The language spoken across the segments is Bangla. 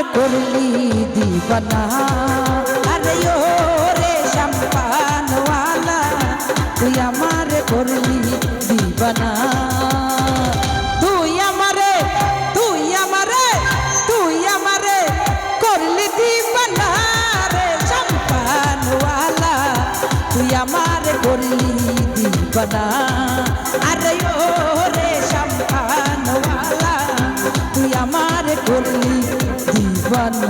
তুই আমার করলি দিবানা আরে ও রে সম্পানওয়ালা তুই আমার করলি দিবানা তুই আমারে তুই আমারে তুই আমারে করলি দিবানা রে সম্পানওয়ালা তুই আমার করলি দিবানা বাবা।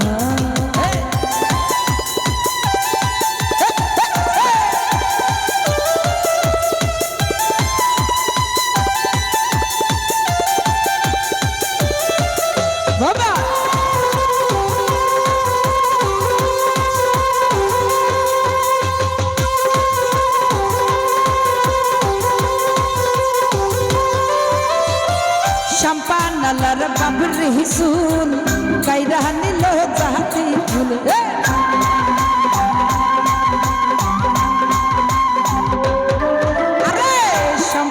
সম্পানালার বাবুর হিসুন কাইরা নিল জাহাতি ফুল! আরে হিসুন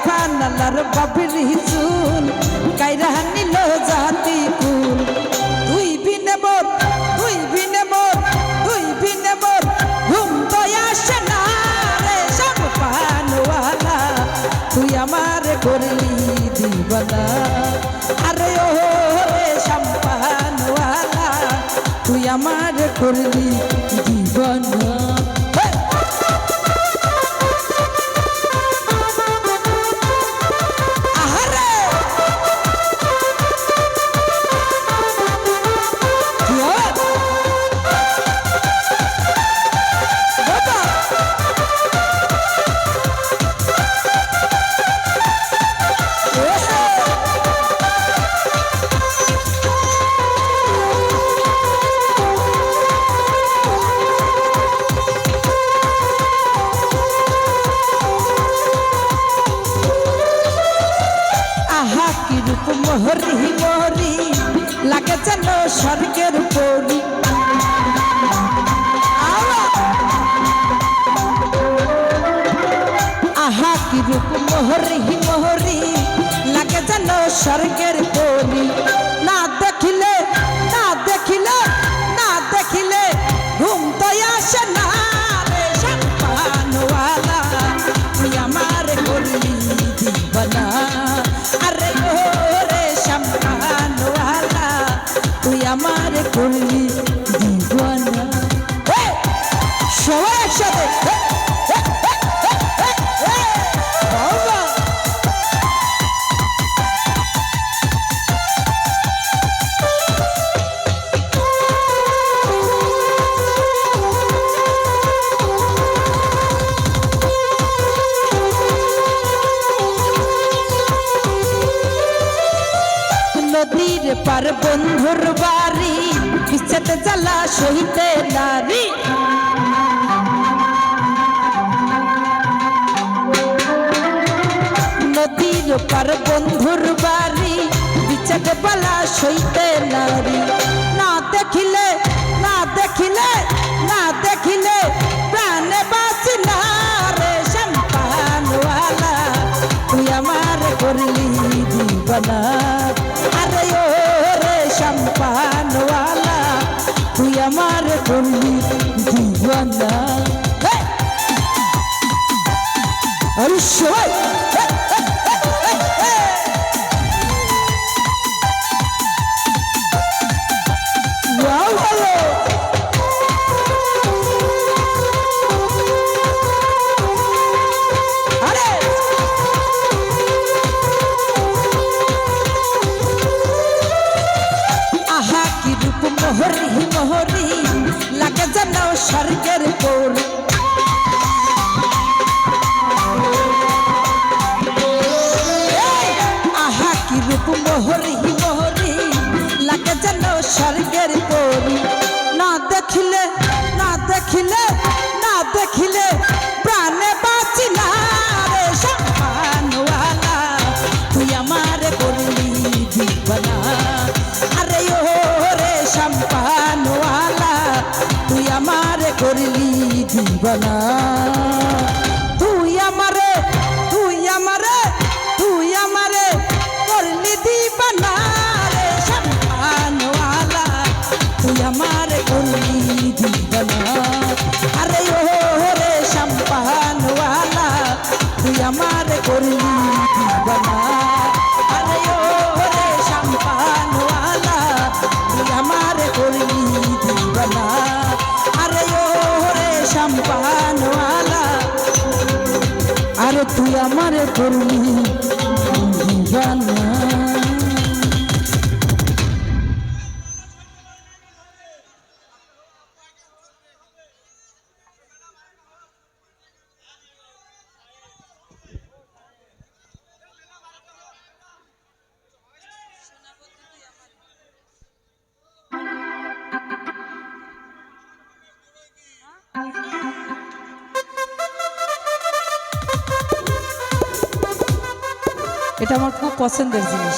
তুই আমার করলি দিবানা মোহরি মোহরি লাগে যেন স্বর্গের পরি। আহা, কি রূপ মোহরি মোহরি, লাগে যেন স্বর্গের পরি। আমার করলি দিবানা সবাই একসাথে। পার বন্ধুর বিচ্ছেদ জ্বালা সহিতে নারী। নদীর পার বন্ধুর বাড়ি বিচ্ছেদ বালা সইতে নারী। না দেখিলে না দেখিলে না দেখিলে প্রাণে বাঁচি না রে সম্পানওয়ালা তুই আমার করলি দিবানা। মোহরি মোহরি লাগে যেন স্বর্গের ঠিকানা তুই আমারে তুই আমারে তুই আমারে করলি দিবানা রে সম্মানওয়ালা। তুই আমারে করলি দিবানা। আরে ও রে সম্পানওয়ালা তুই আমারে করলি তুই আমার করলি। দিবানা এটা আমার খুব পছন্দের জিনিস।